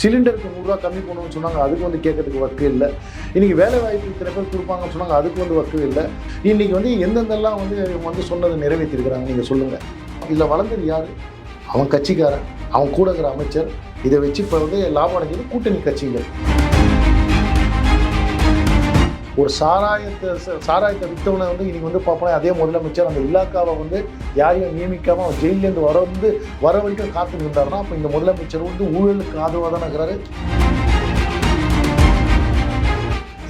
சிலிண்டருக்கு நூறுரூவா கம்மி பண்ணணும்னு சொன்னாங்க. அதுக்கு வந்து கேட்கறதுக்கு வக்கு இல்லை. இன்னைக்கு வேலை வாய்ப்பு இத்தனை பேர் கொடுப்பாங்கன்னு சொன்னாங்க. அதுக்கு வந்து ஒர்க்கு இல்லை. இன்னைக்கு வந்து எந்தெந்தெல்லாம் வந்து இவங்க வந்து சொன்னதை நிறைவேற்றிருக்கிறாங்க நீங்கள் சொல்லுங்கள் இதில் வளர்ந்தது யார்? அவன் கட்சிக்காரன். அவன் கூட இருக்கிற அமைச்சர். இதை வச்சு இப்போ வந்து லாபம் அடைஞ்சது கூட்டணி கட்சிகள். ஒரு சாராயத்தை சாராயத்தை விற்றவனை வந்து இன்றைக்கி வந்து பார்ப்போம் அதே முதலமைச்சர் அந்த இலாக்காவை வந்து யாரையும் நியமிக்காமல் அவர் ஜெயிலேருந்து வர வந்து வர வரைக்கும் காத்து இருந்தாருன்னா அப்போ இந்த முதலமைச்சர் வந்து ஊழலுக்கு ஆதரவாக தானே இருக்கிறாரு?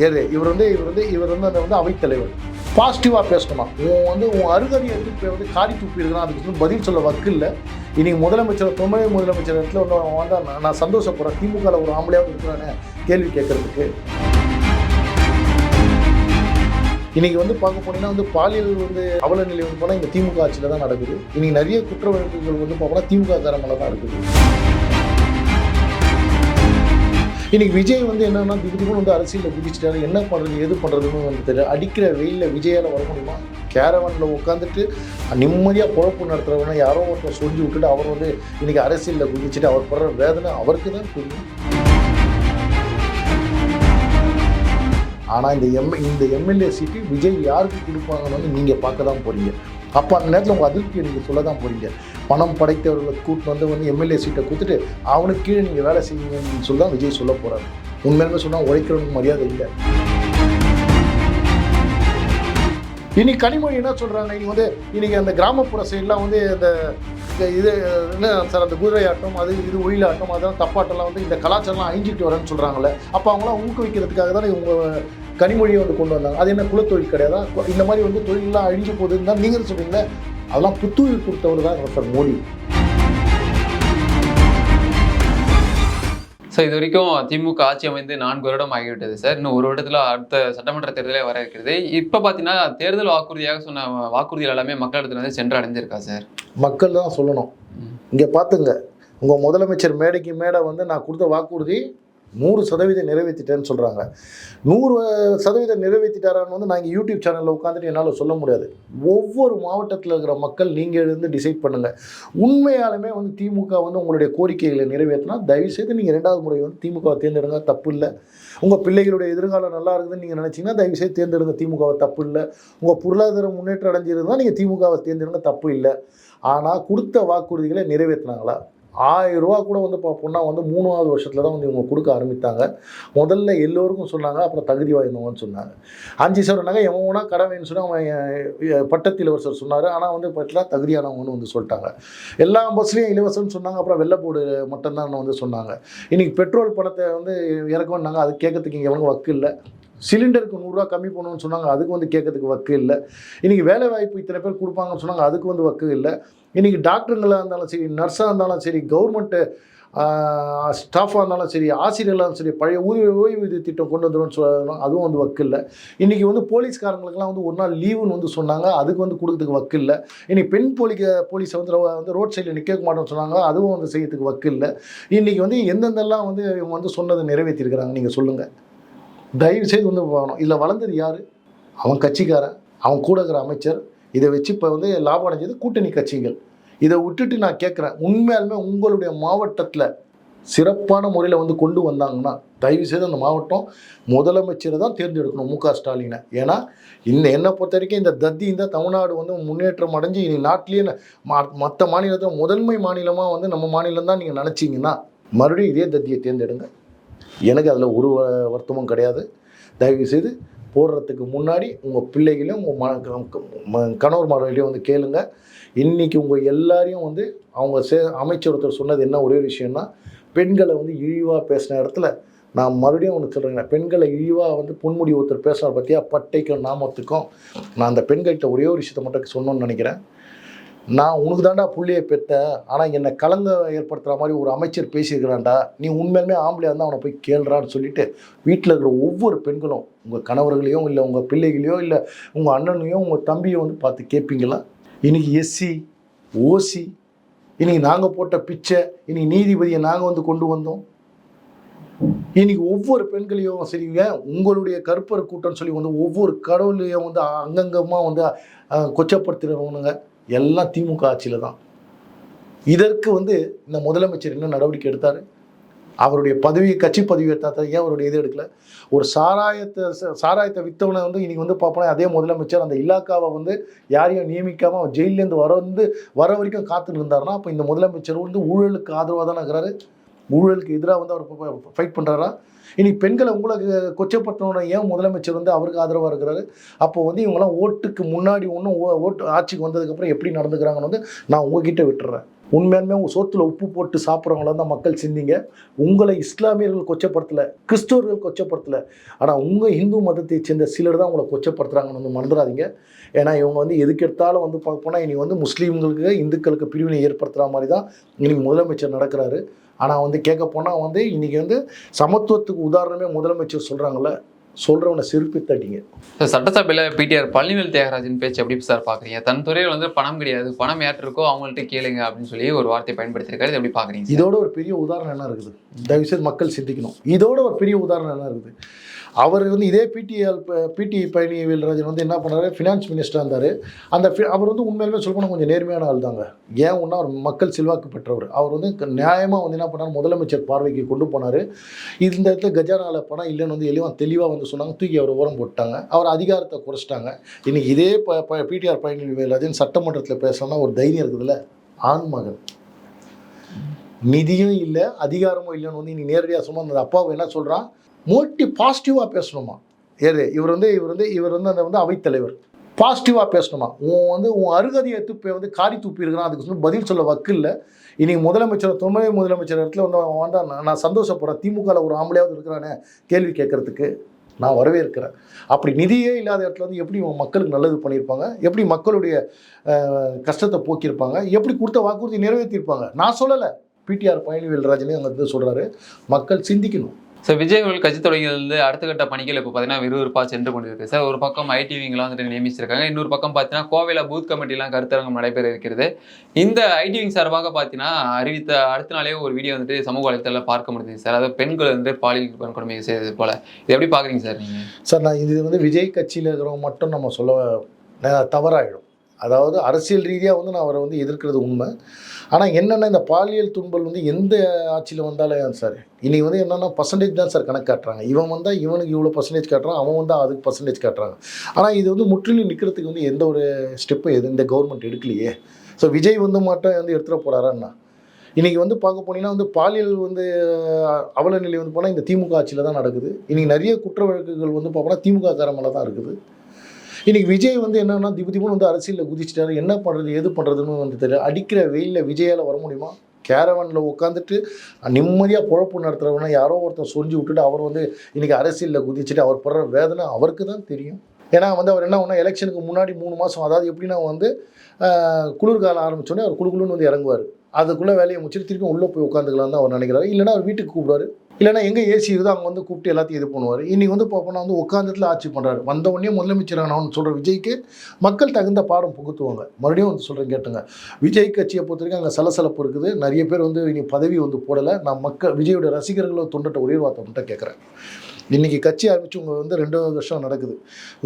ஏது இவர் வந்து இவர் வந்து இவர் வந்து அந்த வந்து அவைத்தலைவர். பாசிட்டிவாக பேசணுமா? உன் வந்து உன் அருகதையை எடுத்து இப்போ வந்து காரி துப்பி அதுக்கு வந்து பதில் சொல்ல வக்கு இல்லை. இன்னைக்கு முதலமைச்சர் துணை முதலமைச்சர் இடத்துல ஒன்று அவன் நான் சந்தோஷப்படுறேன். திமுகவில் ஒரு ஆம்பளையாக இருக்கிறானே கேள்வி கேட்கறதுக்கு. இன்னைக்கு வந்து பார்க்க போனீங்கன்னா வந்து பாலியல் வந்து அவல நிலை வந்து போனால் இந்த திமுக ஆட்சியில் தான் நடக்குது. இன்னைக்கு நிறைய குற்ற வழக்குகள் வந்து பார்ப்போம்னா திமுக காரங்கள தான் இருக்குது. இன்னைக்கு விஜய் வந்து என்னன்னா திடீர்னு வந்து அரசியலில் குதிச்சிட்டாரு. என்ன பண்ணுறது எது பண்ணுறதுன்னு வந்து தெரியல. அடிக்கிற வெயிலில் விஜயால் வர முடியுமா? கேரவனில் உட்காந்துட்டு நிம்மதியாக குழப்பு நடத்துறவன யாரோ ஒருத்தர் சொல்லி விட்டுட்டு அவர் வந்து இன்னைக்கு அரசியலில் குதிச்சுட்டு அவர் படுற வேதனை அவருக்கு தான் புரியும். ஆனால் இந்த எம் இந்த எம்எல்ஏ சீட்டு விஜய் யாருக்கு கொடுப்பாங்கன்னு வந்து நீங்கள் பார்க்க தான் போகிறீங்க அப்போ அந்த நேரத்தில் உங்கள் அதிருப்தியை நீங்கள் சொல்ல தான் போகிறீங்க பணம் படைத்தவர்களை கூட்டு வந்து வந்து எம்எல்ஏ சீட்டை கொடுத்துட்டு அவனுக்கு கீழே நீங்கள் வேலை செய்வீங்கன்னு சொல்லி தான் விஜய் சொல்ல போகிறாரு உண்மையிலுமே சொன்னால் உழைக்கிறவனுக்கு மரியாதை இல்லை. இனி கனிமொழி என்ன சொல்கிறாங்க இனி வந்து இன்னைக்கு அந்த கிராமப்புற சைட்லாம் வந்து அந்த இது என்ன சார் அந்த குதிரை ஆட்டம் அது இது ஒயிலாட்டம் அதெல்லாம் தப்பாட்டம்லாம் வந்து இந்த கலாச்சாரம்லாம் அழிஞ்சிட்டு வரேன்னு சொல்கிறாங்களே அப்போ அவங்களாம் ஊக்குவிக்கிறதுக்காக தானே இவங்க கனிமொழியை வந்து கொண்டு வந்தாங்க. அது என்ன குலத்தொழில் கிடையாதா? இந்த மாதிரி வந்து தொழிலெலாம் அழிஞ்சு போகுதுன்னு தான் நீங்கள் சொல்கிறீங்களே அதெல்லாம் புத்துயிர் கொடுத்தவர் தான் சார் மோடி. ஸோ இது வரைக்கும் திமுக ஆட்சி அமைந்து நான்கு வருடம் ஆகிவிட்டது சார். இன்னும் ஒரு வருடத்தில் அடுத்த சட்டமன்ற தேர்தலே வர இருக்கிறது. இப்போ பார்த்தீங்கன்னா தேர்தல் வாக்குறுதியாக சொன்ன வாக்குறுதிகள் எல்லாமே மக்களிடத்துல வந்து சென்று அடைஞ்சிருக்கா சார்? மக்கள் தான் சொல்லணும். இங்கே பார்த்துங்க உங்கள் முதலமைச்சர் மேடைக்கு மேடை வந்து நான் கொடுத்த வாக்குறுதி நூறு சதவீதம் நிறைவேற்றிட்டேன்னு சொல்கிறாங்க நூறு சதவீதம் நிறைவேற்றிட்டாரான்னு வந்து நாங்கள் யூடியூப் சேனலில் உட்காந்துட்டு என்னால் சொல்ல முடியாது. ஒவ்வொரு மாவட்டத்தில் இருக்கிற மக்கள் நீங்கள் இருந்து டிசைட் பண்ணுங்கள் உண்மையாலுமே வந்து திமுக வந்து உங்களுடைய கோரிக்கைகளை நிறைவேற்றினா தயவுசெய்து நீங்கள் ரெண்டாவது முறை வந்து திமுகவை தேர்ந்தெடுங்க தப்பு இல்லை. உங்கள் பிள்ளைகளுடைய எதிர்காலம் நல்லா இருக்குதுன்னு நீங்கள் நினச்சிங்கன்னா தயவுசெய்து தேர்ந்தெடுங்க திமுகவை தப்பு இல்லை. உங்கள் பொருளாதார முன்னேற்றம் அடைஞ்சிருந்தால் நீங்கள் திமுகவை தேர்ந்தெடுங்க தப்பு இல்லை. ஆனால் கொடுத்த வாக்குறுதிகளை நிறைவேற்றினாங்களா? ஆயிரம் ரூபா கூட வந்து பார்ப்போம்னா வந்து மூணாவது வருஷத்தில் தான் வந்து இவங்க கொடுக்க ஆரம்பித்தாங்க. முதல்ல எல்லோருக்கும் சொன்னாங்க அப்புறம் தகுதி வாய்ந்தவங்கன்னு சொன்னாங்க. அஞ்சு சார் சொன்னாங்க எவனா கடன் வேணும்னு அவன் பட்டத்து இளவரசர் சொன்னார். ஆனால் வந்து பட்டில தகுதியானவங்கன்னு வந்து சொல்லிட்டாங்க. எல்லா பஸ்லேயும் இலவசம்னு சொன்னாங்க அப்புறம் வெள்ளைப்போடு மட்டும்தான் வந்து சொன்னாங்க. இன்றைக்கி பெட்ரோல் பணத்தை வந்து இறக்கணுன்னாங்க அது கேட்கறதுக்கு இங்கே எவனுக்கும் வக்கு இல்லை. சிலிண்டருக்கு நூறுரூவா கம்மி பண்ணணும்னு சொன்னாங்க அதுக்கு வந்து கேட்கறதுக்கு வக்கு இல்லை. இன்றைக்கி வேலை வாய்ப்பு இத்தனை பேர் கொடுப்பாங்கன்னு சொன்னாங்க அதுக்கு வந்து வக்கு இல்லை. இன்றைக்கி டாக்டருங்களாக இருந்தாலும் சரி நர்ஸாக இருந்தாலும் சரி கவர்மெண்ட்டு ஸ்டாஃபாக இருந்தாலும் சரி ஆசிரியர்களாக சரி பழைய ஊதிய ஓய்வூதிய திட்டம் கொண்டு வந்துடும் சொல்லலாம் அதுவும் வந்து வக்கு இல்லை. இன்றைக்கி வந்து போலீஸ்காரங்களுக்குலாம் வந்து ஒரு நாள் லீவுன்னு வந்து சொன்னாங்க. அதுக்கு வந்து கொடுக்கறதுக்கு வக்கு இல்லை. இன்றைக்கி பெண் போலிக்க போலீஸை வந்து வந்து ரோட் சைடில் நிற்க மாட்டோம்னு சொன்னாங்க. அதுவும் வந்து செய்யறதுக்கு வக்கு இல்லை. இன்றைக்கி வந்து எந்தெந்தெல்லாம் வந்து இவங்க வந்து சொன்னதை நிறைவேற்றிருக்கிறாங்க நீங்கள் சொல்லுங்கள் தயவு செய்து வந்து போகணும். இதில் வளர்ந்தது யார்? அவன் கட்சிக்காரன். அவன் கூட இருக்கிற அமைச்சர். இதை வச்சு இப்போ வந்து லாபம் அடைஞ்சது கூட்டணி கட்சிகள். இதை விட்டுட்டு நான் கேட்குறேன் உண்மையாலுமே உங்களுடைய மாவட்டத்தில் சிறப்பான முறையில் வந்து கொண்டு வந்தாங்கன்னா தயவு செய்து அந்த மாவட்டம் முதலமைச்சரை தான் தேர்ந்தெடுக்கணும் மு க ஸ்டாலினை. ஏன்னா இந்த என்னை பொறுத்த வரைக்கும் இந்த தத்தி இந்த தமிழ்நாடு வந்து முன்னேற்றம் அடைஞ்சு இனி நாட்டிலேயே மற்ற மாநிலத்தில் முதன்மை மாநிலமாக வந்து நம்ம மாநிலம் தான் நீங்கள் நினச்சிங்கன்னா மறுபடியும் இதே தத்தியை தேர்ந்தெடுங்க. எனக்கு அதில் ஒரு வருத்தமும் கிடையாது. தயவு செய்து போடுறதுக்கு முன்னாடி உங்கள் பிள்ளைகளையும் உங்கள் ம கணவர் மார்களையும் வந்து கேளுங்க. இன்றைக்கி உங்கள் எல்லாரையும் வந்து அவங்க சே அமைச்சர் ஒருத்தர் சொன்னது என்ன ஒரே விஷயம்னா பெண்களை வந்து இழிவாக பேசின இடத்துல நான் மறுபடியும் ஒன்று சொல்கிறேங்க பெண்களை இழிவாக வந்து பொன்முடி ஒருத்தர் பேசுகிறார் பற்றியா பட்டைக்கும் நாமத்துக்கும். நான் அந்த பெண்கள்கிட்ட ஒரே ஒரு விஷயத்தை மட்டும் சொன்னோன்னு நினைக்கிறேன். நான் உனக்கு தாண்டா புள்ளியை பெற்றேன் ஆனால் என்னை கலங்க ஏற்படுத்துகிற மாதிரி ஒரு அமைச்சர் பேசியிருக்கிறான்டா. நீ உண்மையிலுமே ஆம்பளையாக இருந்தால் அவனை போய் கேளுறான்னு சொல்லிட்டு வீட்டில் இருக்கிற ஒவ்வொரு பெண்களும் உங்கள் கணவர்களையும் இல்லை உங்கள் பிள்ளைகளையோ இல்லை உங்கள் அண்ணனையோ உங்கள் தம்பியோ வந்து பார்த்து கேட்பீங்களா? இன்றைக்கி எஸ்சி ஓசி இன்னைக்கு நாங்கள் போட்ட பிச்சை இன்னைக்கு நீதிபதியை நாங்கள் வந்து கொண்டு வந்தோம். இன்னைக்கு ஒவ்வொரு பெண்களையும் சரிங்க உங்களுடைய கருப்பர் கூட்டம்னு சொல்லி வந்து ஒவ்வொரு கடவுளையும் வந்து அங்கங்கமாக வந்து கொச்சப்படுத்திடுறவனுங்க கொச்சப்படுத்துகிறவனுங்க எல்லாம் திமுக ஆட்சியில் தான் இதற்கு வந்து இந்த முதலமைச்சர் என்ன நடவடிக்கை எடுத்தார்? அவருடைய பதவியை கட்சி பதவி எடுத்தா ஏன் அவருடைய இது எடுக்கல? ஒரு சாராயத்தை ச- சாராயத்தை வித்தவனை வந்து இன்னைக்கு வந்து பார்ப்போனா அதே முதலமைச்சர் அந்த இலாக்காவை வந்து யாரையும் நியமிக்காமல் அவர் ஜெயிலேருந்து வர வந்து வர வரைக்கும் காத்துட்டு இருந்தாருன்னா அப்போ இந்த முதலமைச்சர் வந்து ஊழலுக்கு ஆதரவாக தானே இருக்கிறாரு? ஊழலுக்கு எதிராக வந்து அவர் ஃபைட் பண்ணுறாரா இனி பெண்களை உங்களுக்கு கொச்சப்படுத்தணும் ஏன் முதலமைச்சர் வந்து அவருக்கு ஆதரவாக இருக்கிறாரு? அப்போ வந்து இவங்கெல்லாம் ஓட்டுக்கு முன்னாடி ஒன்றும் ஓட்டு ஆட்சிக்கு வந்ததுக்கப்புறம் எப்படி நடந்துக்கிறாங்கன்னு வந்து நான் உங்ககிட்ட விட்டுறேன். உண்மையாலுமே உங்கள் சோத்துல உப்பு போட்டு சாப்பிட்றவங்கள தான் மக்கள் சிந்திங்க. உங்களை இஸ்லாமியர்கள் கொச்சப்படுத்தலை கிறிஸ்தவர்கள் கொச்சப்படுத்தலை. ஆனால் உங்கள் இந்து மதத்தை சேர்ந்த சிலர் தான் உங்களை கொச்சப்படுத்துறாங்கன்னு வந்து மறந்துடாதீங்க ஏன்னா இவங்க வந்து எதுக்கு எடுத்தாலும் வந்து பார்க்க போனால் இனி வந்து முஸ்லீம்களுக்கு இந்துக்களுக்கு பிரிவினை ஏற்படுத்துகிற மாதிரி தான் இன்னைக்கு முதலமைச்சர் நடக்கிறாரு. ஆனால் வந்து கேட்க போனால் வந்து இன்றைக்கி வந்து சமத்துவத்துக்கு உதாரணமே முதலமைச்சர் சொல்கிறாங்கல்ல சொல்கிறவனை செருப்பி தட்டிங்க சார் சட்டசபையில் பிடிஆர் பழனிவேல் தியாகராஜன் பேச்சு எப்படி சார் பார்க்குறீங்க தன் துறையில் வந்து பணம் கிடையாது. பணம் யார்ட்டு இருக்கோ அவங்கள்ட்ட கேளுங்க அப்படின்னு சொல்லி ஒரு வார்த்தை பயன்படுத்தியிருக்காரு. இது எப்படி பார்க்குறீங்க இதோட ஒரு பெரிய உதாரணம் என்ன இருக்குது. தயவுசெய்து மக்கள் சிந்திக்கணும். இதோட ஒரு பெரிய உதாரணம் என்ன இருக்குது. அவர் வந்து இதே பிடிஎல் பிடி பழனிவேல்ராஜன் வந்து என்ன பண்ணார்? ஃபினான்ஸ் மினிஸ்டராக இருந்தார். அந்த அவர் வந்து உண்மையிலுமே சொல்லப்போனால் கொஞ்சம் நேர்மையான ஆள் தாங்க. ஏன் ஒன்றா அவர் மக்கள் செல்வாக்கு பெற்றவர். அவர் வந்து நியாயமாக வந்து என்ன பண்ணார்? முதலமைச்சர் பார்வைக்கு கொண்டு போனார். இந்த இடத்துல கஜானால பணம் இல்லைன்னு வந்து எளிவாக தெளிவாக வந்து சொன்னாங்க. தூக்கி அவர் ஓரம் போட்டாங்க. அவர் அதிகாரத்தை குறைச்சிட்டாங்க. இன்னைக்கு இதே ப பிடிஆர் பழனிவேல்ராஜன் சட்டமன்றத்தில் பேசணும்னா ஒரு தைரியம் இருக்குதுல்ல? ஆண்மகன். நிதியும் இல்லை அதிகாரமும் இல்லைன்னு வந்து நீ நேரடியாக சும்மா அந்த அப்பாவை என்ன சொல்கிறான் மோட்டி பாசிட்டிவாக பேசணுமா? ஏறு இவர் வந்து இவர் வந்து இவர் வந்து அந்த வந்து அவைத்தலைவர். பாசிட்டிவாக பேசணுமா? உன் வந்து உன் அருகதையை துப்பை வந்து காரி துப்பி இருக்கிறான் அதுக்கு சொல்லி பதில் சொல்ல வக்கு இல்லை. இன்னைக்கு முதலமைச்சர் துணை முதலமைச்சர் இடத்துல வந்து அவன் வந்தால் நான் சந்தோஷப்படுறேன். திமுகவில் ஒரு ஆம்பளையாவது இருக்கிறானே கேள்வி கேட்கறதுக்கு. நான் வரவேற்கிறேன். அப்படி நிதியே இல்லாத இடத்துல வந்து எப்படி மக்களுக்கு நல்லது பண்ணியிருப்பாங்க? எப்படி மக்களுடைய கஷ்டத்தை போக்கியிருப்பாங்க? எப்படி கொடுத்த வாக்குறுதி நிறைவேற்றியிருப்பாங்க? நான் சொல்லலை. பிடிஆர் பழனிவேல்ராஜனே அங்கே வந்து சொல்கிறாரு மக்கள் சிந்திக்கணும். சார் விஜய் அவர்கள் கட்சி தொடங்கியிலிருந்து அடுத்த கட்ட பணிகள் இப்போ பார்த்தீங்கன்னா விறுவிறுப்பாக சென்று கொண்டிருக்கு. சார் ஒரு பக்கம் ஐடிவிங்கெலாம் வந்துட்டு நியமிச்சிருக்காங்க. இன்னொரு பக்கம் பார்த்தீங்கன்னா கோவையில் பூத் கமிட்டிலாம் கருத்தரங்கம் நடைபெற இருக்கிறது. இந்த ஐடிவிங் சார்பாக பார்த்தீங்கன்னா அறிவித்த அடுத்த நாளே ஒரு வீடியோ வந்துட்டு சமூக வலைத்தளத்தில் பார்க்க முடியுது சார். அதாவது பெண்கள் வந்து பாலியல் வன்கொடுமை செய்தது போல. இது எப்படி பார்க்குறீங்க சார் நீங்கள் சார் நான் இது வந்து விஜய் கட்சியில் இருக்கிறவங்க மட்டும் நம்ம சொல்ல தவறாயிடும். அதாவது அரசியல் ரீதியாக வந்து நான் அவரை வந்து எதிர்க்கிறது உண்மை. ஆனால் என்னென்ன இந்த பாலியல் துன்பல் வந்து எந்த ஆட்சியில் வந்தாலும் சார் இன்றைக்கி வந்து என்னென்னா பர்சன்டேஜ் தான் சார் கணக்கு காட்டுறாங்க. இவன் வந்தால் இவனுக்கு இவ்வளோ பர்சன்டேஜ் காட்டுறான் அவன் வந்தால் அதுக்கு பர்சன்டேஜ் காட்டுறாங்க. ஆனால் இது வந்து முற்றிலும் நிற்கிறதுக்கு வந்து எந்த ஒரு ஸ்டெப்பும் எது இந்த கவர்மெண்ட் எடுக்கலையே. ஸோ விஜய் வந்து மட்டும் வந்து எடுத்துகிட்டு போகிறாரான்னா இன்றைக்கி வந்து பார்க்க போனீங்கன்னா வந்து பாலியல் வந்து அவலநிலை அவல நிலை வந்து போனால் இந்த திமுக ஆட்சியில் தான் நடக்குது. இன்றைக்கி நிறைய குற்ற வழக்குகள் வந்து பார்ப்போம்னா திமுக காரமெல்லாம் தான் இருக்குது. இன்றைக்கி விஜய் வந்து என்னன்னா திபு திபுன்னு வந்து அரசியலில் குதிச்சிட்டாரு. என்ன பண்ணுறது எது பண்ணுறதுன்னு வந்து தெரியல அடிக்கிற வெயிலில் விஜயால் வர முடியுமா? கேரவனில் உட்காந்துட்டு நிம்மதியாக பொழப்பு நடத்துகிறவனா யாரோ ஒருத்தர் சொரிஞ்சு விட்டுட்டு அவர் வந்து இன்றைக்கி அரசியலில் குதிச்சுட்டு அவர் படுற வேதனை அவருக்கு தான் தெரியும். ஏன்னா வந்து அவர் என்ன ஒன்றா எலெக்ஷனுக்கு முன்னாடி மூணு மாதம் அதாவது எப்படின்னா வந்து குளிர்காலம் ஆரம்பிச்சோடனே அவர் குழுக்குழுன்னு வந்து இறங்குவார். அதுக்குள்ளே வேலையை முடிச்சுட்டு திருப்பி உள்ளே போய் உட்காந்துக்கலாம் தான் அவர் நினைக்கிறாரு. இல்லைனா அவர் வீட்டுக்கு கூப்பிடுவாரு. இல்லைன்னா எங்கே ஏசி இருக்குதோ அங்கே வந்து கூப்பிட்டு எல்லாத்தையும் இது பண்ணுவார். இன்றைக்கி வந்து பார்ப்போம்னா வந்து உட்காந்துட்டுல ஆட்சி பண்ணுறாரு வந்தவொடனே முதலமைச்சர் ஆனவன்னு சொல்கிற விஜய்க்கு மக்கள் தகுந்த பாடம் புகுத்துவாங்க. மறுபடியும் வந்து சொல்கிறேன் கேட்டுங்க. விஜய் கட்சியை பொறுத்த வரைக்கும் அங்கே சலசலப்பு இருக்குது. நிறைய பேர் வந்து இனி பதவி வந்து போடலை. நான் மக்கள் விஜயோட ரசிகர்களோ தொண்டட்ட ஒரே வார்த்தை மட்டும் கேட்குறேன். இன்றைக்கி கட்சி ஆரம்பித்து உங்கள் வந்து ரெண்டு வருஷம் நடக்குது.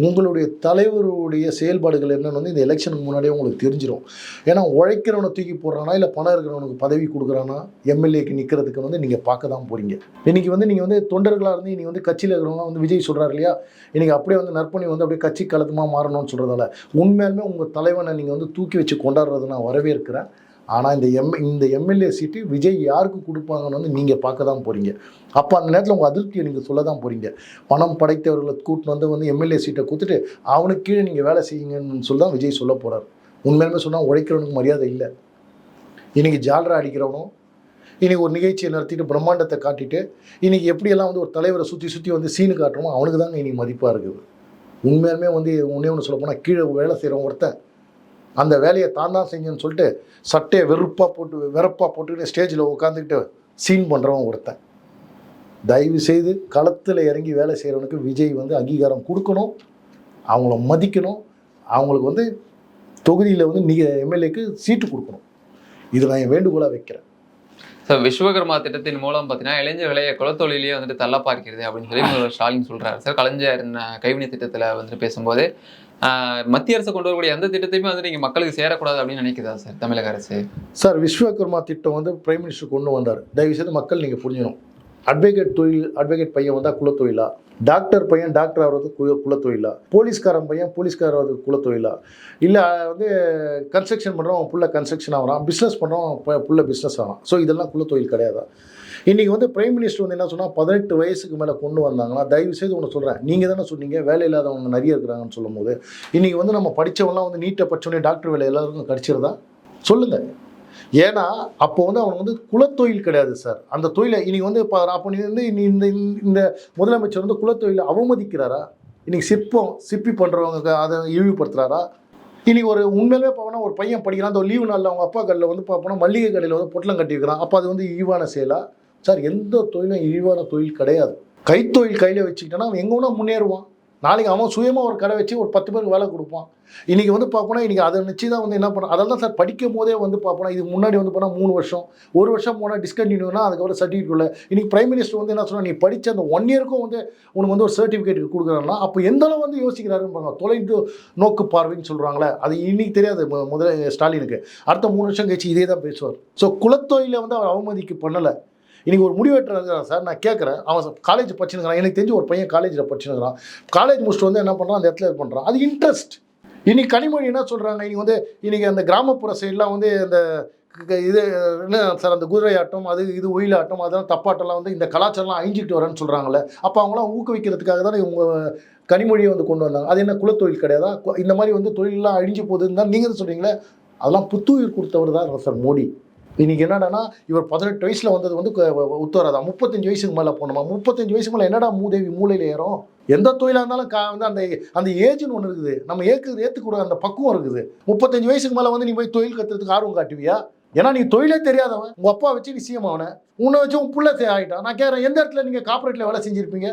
உங்களுடைய தலைவருடைய செயல்பாடுகள் என்னன்னு வந்து இந்த எலெக்ஷனுக்கு முன்னாடியே உங்களுக்கு தெரிஞ்சிடும் ஏன்னா உழைக்கிறவனை தூக்கி போடுறானா இல்லை பணம் இருக்கிறவனுக்கு பதவி கொடுக்குறானா எம்எல்ஏக்கு நிற்கிறதுக்கு வந்து நீங்கள் பார்க்க தான் போகிறீங்க இன்றைக்கி வந்து நீங்கள் வந்து தொண்டர்களாக இருந்து இன்றைக்கி வந்து கட்சியில் இருக்கிறவங்க வந்து விஜய் சொல்கிறார் இல்லையா? இன்றைக்கி அப்படியே வந்து நற்பணி வந்து அப்படியே கட்சி கலத்துமாக மாறணும்னு சொல்கிறதால உண்மையாலுமே உங்கள் தலைவனை நீங்கள் வந்து தூக்கி வச்சு கொண்டாடுறது நான் வரவேற்கிறேன். ஆனால் இந்த எம் இந்த எம்எல்ஏ சீட்டு விஜய் யாருக்கு கொடுப்பாங்கன்னு வந்து நீங்கள் பார்க்க தான் போகிறீங்க அப்போ அந்த நேரத்தில் உங்கள் அதிருப்தியை நீங்கள் சொல்ல தான் போகிறீங்க பணம் படைத்தவர்களை கூட்டின்னு வந்து வந்து எம்எல்ஏ சீட்டை கொடுத்துட்டு அவனுக்கு கீழே நீங்கள் வேலை செய்யுங்கன்னு சொல்லி தான் விஜய் சொல்ல போகிறார் உண்மையிலுமே சொன்னால் உழைக்கிறவனுக்கு மரியாதை இல்லை. இன்றைக்கி ஜாலரா அடிக்கிறவனும் இன்றைக்கி ஒரு நிகழ்ச்சியை நடத்திட்டு பிரம்மாண்டத்தை காட்டிட்டு இன்றைக்கி எப்படியெல்லாம் வந்து ஒரு தலைவரை சுற்றி சுற்றி வந்து சீனு காட்டுறோமோ அவனுக்கு தாங்க இன்றைக்கி மதிப்பாக இருக்குது. உண்மையாலுமே வந்து ஒன்றே ஒன்று சொல்ல போனால் கீழே வேலை செய்கிறவன் ஒருத்தன் அந்த வேலையை தான் தான் செஞ்சேன்னு சொல்லிட்டு சட்டையை வெறுப்பாக போட்டு வெறுப்பாக போட்டுக்கிட்டு ஸ்டேஜில் உட்காந்துக்கிட்டு சீன் பண்ணுறவன் ஒருத்தன். தயவு செய்து களத்தில் இறங்கி வேலை செய்கிறவனுக்கு விஜய் வந்து அங்கீகாரம் கொடுக்கணும். அவங்கள மதிக்கணும். அவங்களுக்கு வந்து தொகுதியில் வந்து நீங்கள் எம்எல்ஏக்கு சீட்டு கொடுக்கணும். இது நான் என் வேண்டுகோளாக வைக்கிறேன். சார் விஸ்வகர்மா திட்டத்தின் மூலம் பார்த்தீங்கன்னா இளைஞர்களை குலத்தொழிலே வந்துட்டு தள்ள பார்க்கிறது அப்படின்னு சொல்லி ஸ்டாலின் சொல்கிறார் சார் கலைஞர் கைவினை திட்டத்தில் வந்துட்டு பேசும்போது மத்திய அரசு கொண்டு வரக்கூடிய எந்த திட்டத்தையுமே வந்து நீங்கள் மக்களுக்கு சேரக்கூடாது அப்படின்னு நினைக்குதா சார் தமிழக அரசு? சார் விஸ்வகர்மா திட்டம் வந்து பிரைம் மினிஸ்டர் கொண்டு வந்தார். தயவுசெய்து மக்கள் நீங்கள் புரிஞ்சிடும் அட்வொகேட் தொழில் அட்வொகேட் பையன் வந்தால் குலத்தொழிலா? டாக்டர் பையன் டாக்டர் ஆகிறது கு குலத்தொழிலா? போலீஸ்காரன் பையன் போலீஸ்கார் ஆகிறது குலத்தொழிலா? இல்லை வந்து கன்ஸ்ட்ரக்ஷன் பண்ணுறோம் புள்ள கன்ஸ்ட்ரக்ஷன் ஆகிறான் பிஸ்னஸ் பண்ணுறோம் புள்ள பிஸ்னஸ் ஆகிறான் ஸோ இதெல்லாம் குலத்தொழில் கிடையாதா? இன்றைக்கி வந்து பிரைம் மினிஸ்டர் வந்து என்ன சொன்னால் பதினெட்டு வயசுக்கு மேலே கொண்டு வந்தாங்கன்னா தயவு செய்து ஒன்று சொல்கிறேன் நீங்கள் தானே சொன்னீங்க வேலை இல்லாதவங்க நிறைய இருக்கிறாங்கன்னு சொல்லும்போது இன்றைக்கி வந்து நம்ம படித்தவங்களாம் வந்து நீட்டை படித்தோடனே டாக்டர் வேலை எல்லாருக்கும் கிடச்சிருதா? சொல்லுங்கள் ஏன்னா அப்போ வந்து அவனுக்கு வந்து குலத்தொழில் கிடையாது சார். அந்த தொழிலை இன்னைக்கு வந்து இப்போ அப்போ நீ வந்து இந்த இந்த முதலமைச்சர் வந்து குலத்தொழிலை அவமதிக்கிறாரா? இன்னைக்கு சிற்பம் சிப்பி பண்ணுறவங்க அதை இழிவுபடுத்துகிறாரா இன்னைக்கு ஒரு உண்மையிலே போனால் ஒரு பையன் படிக்கிறான் அந்த லீவு நாளில் அவங்க அப்பா கடையில் வந்து பார்ப்போம்னா மல்லிகை கடையில் வந்து பொட்டலம் கட்டியிருக்கிறான். அப்போ அது வந்து இழிவான செயலாக சார் எந்த தொழிலும் இழிவான தொழில் கிடையாது. கைத்தொழில் கையில் வச்சுக்கிட்டோன்னா அவன் எங்கே வேணா முன்னேறுவான். நாளைக்கு அவன் சுயமாக ஒரு கடை வச்சு ஒரு பத்து பேருக்கு வேலை கொடுப்பான். இன்றைக்கி வந்து பார்ப்போனா இன்றைக்கி அதை நிச்சயம் தான் வந்து என்ன பண்ண அதெல்லாம் சார் படிக்கும் போதே வந்து பார்ப்போம் இதுக்கு முன்னாடி வந்து போனால் மூணு வருஷம் ஒரு வருஷம் போனால் டிஸ்கண்டினியூனா அதுக்கப்புறம் சர்டிஃபிகேட் இல்லை இன்றைக்கி பிரைம் மினிஸ்டர் வந்து என்ன சொன்னால் நீ படித்த அந்த ஒன் இயருக்கும் வந்து உனக்கு வந்து ஒரு சர்டிஃபிகேட் கொடுக்குறாங்கன்னா அப்போ எந்த அளவு வந்து யோசிக்கிறாருன்னு பாருங்க. தொலை நோக்கு பார்வைன்னு சொல்கிறாங்களே அது இன்றைக்கி தெரியாது. முதல்ல ஸ்டாலினுக்கு. அடுத்த மூணு வருஷம் கழிச்சு இதே தான் பேசுவார். ஸோ குலத்தொழிலை வந்து அவர் அவமதிக்கு பண்ணலை. இன்றைக்கி ஒரு முடிவெட்டுறாங்க சார். நான் கேட்குறேன். அவன் காலேஜ் படிச்சுனுக்கிறான் எனக்கு தெரிஞ்சு ஒரு பையன் காலேஜில் படிச்சுனுக்கிறான் காலேஜ் முடிச்சுட்டு வந்து என்ன பண்ணுறான் அந்த இடத்துல இது பண்ணுறான் அது இன்ட்ரெஸ்ட் இன்றைக்கி கனிமொழி என்ன சொல்கிறாங்க இன்றைக்கி வந்து இன்றைக்கி அந்த கிராமப்புற சைட்லாம் வந்து இந்த இது என்ன சார் அந்த குதிரை ஆட்டம் அது இது ஒயிலாட்டம் அதெல்லாம் தப்பாட்டம்லாம் வந்து இந்த கலாச்சாரம்லாம் அழிஞ்சிட்டு வரேன்னு சொல்கிறாங்களே அப்போ அவங்களாம் ஊக்குவிக்கிறதுக்காக தானே இவங்க கனிமொழியை வந்து கொண்டு வந்தாங்க. அது என்ன குலத்தொழில் கிடையாதா? இந்த மாதிரி வந்து தொழிலெலாம் அழிஞ்சு போகுதுன்னு தான் நீங்கள் சொல்கிறீங்களே அதெல்லாம் புத்துயிர் கொடுத்தவர் தான் சார் மோடி. இன்றைக்கி என்னடான்னா இவர் பதினெட்டு வயசில் வந்தது வந்து உத்தரதா முப்பத்தஞ்சு வயசுக்கு மேலே போகணுமா? முப்பத்தஞ்சு வயசுக்கு மேலே என்னடா மூதேவி மூளையில் ஏறும்? எந்த தொழிலாக இருந்தாலும் கா வந்து அந்த அந்த ஏஜ்னு ஒன்று இருக்குது. நம்ம ஏற்க ஏற்றுக்கூட அந்த பக்குவம் இருக்குது. முப்பத்தஞ்சு வயசுக்கு மேலே வந்து நீ போய் தொழில் கற்றுறதுக்கு ஆர்வம் காட்டுவியா? ஏன்னா நீ தொழிலே தெரியாதவன். உங்கள் அப்பா வச்சு நீ சிஎம் அவனை உன்னை வச்சு உன் பிள்ளை ஆகிட்டான் நான் கேட்குறேன் எந்த இடத்துல நீங்கள் கார்பரேட்டில் வேலை செஞ்சுருப்பீங்க?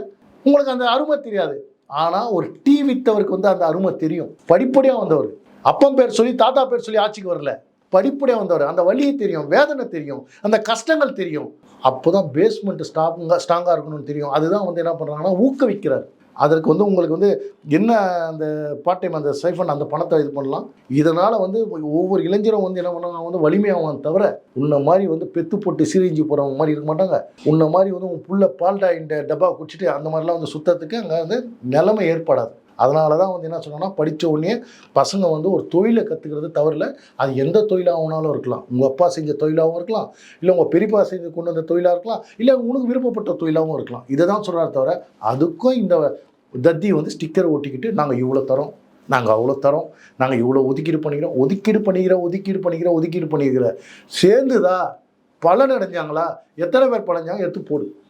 உங்களுக்கு அந்த அருமை தெரியாது. ஆனால் ஒரு டீ வித்தவருக்கு வந்து அந்த அருமை தெரியும். படிப்படியாக வந்தவர். அப்பன் பேர் சொல்லி தாத்தா பேர் சொல்லி ஆட்சிக்கு வரல. படிப்படியாக வந்தவர் அந்த வழியை தெரியும் வேதனை தெரியும் அந்த கஷ்டங்கள் தெரியும். அப்போ தான் பேஸ்மெண்ட் ஸ்டாங்காக ஸ்ட்ராங்காக இருக்கணும்னு தெரியும். அதுதான் வந்து என்ன பண்ணுறாங்கன்னா ஊக்குவிக்கிறார். அதற்கு வந்து உங்களுக்கு வந்து என்ன அந்த பார்ட் டைம் அந்த சைஃபன் அந்த பணத்தை இது பண்ணலாம். இதனால் வந்து ஒவ்வொரு இளைஞரும் வந்து என்ன பண்ணலாம் வந்து வலிமையாகும் தவிர உன்னை மாதிரி வந்து பெத்து போட்டு சிரிஞ்சு போகிறவங்க மாதிரி இருக்க மாட்டாங்க. உன்ன மாதிரி வந்து உன் புள்ள பால்டா இந்த டப்பா குடிச்சிட்டு அந்த மாதிரிலாம் வந்து சுத்தத்துக்கு அங்கே வந்து நிலைமை ஏற்படாது. அதனால தான் வந்து என்ன சொன்னோன்னா படித்த உடனே பசங்க வந்து ஒரு தொழிலை கற்றுக்கிறது தவறில்ல. அது எந்த தொழிலாகனாலும் இருக்கலாம். உங்கள் அப்பா செஞ்ச தொழிலாகவும் இருக்கலாம். இல்லை உங்கள் பெரியப்பா செஞ்சு கொண்டு வந்த தொழிலாக இருக்கலாம். இல்லை உனக்கு விருப்பப்பட்ட தொழிலாகவும் இருக்கலாம். இதை தான் சொல்கிறார் தவிர அதுக்கும் இந்த தத்தி வந்து ஸ்டிக்கர் ஒட்டிக்கிட்டு நாங்கள் இவ்வளோ தரோம். நாங்கள் அவ்வளோ தரோம். நாங்கள் இவ்வளோ ஒதுக்கீடு பண்ணிக்கிறோம். ஒதுக்கீடு பண்ணிக்கிற ஒதுக்கீடு பண்ணிக்கிற ஒதுக்கீடு பண்ணிக்கிற. சேர்ந்துதா? பலன் அடைஞ்சாங்களா? எத்தனை பேர் பலஞ்சாங்க எடுத்து போடு.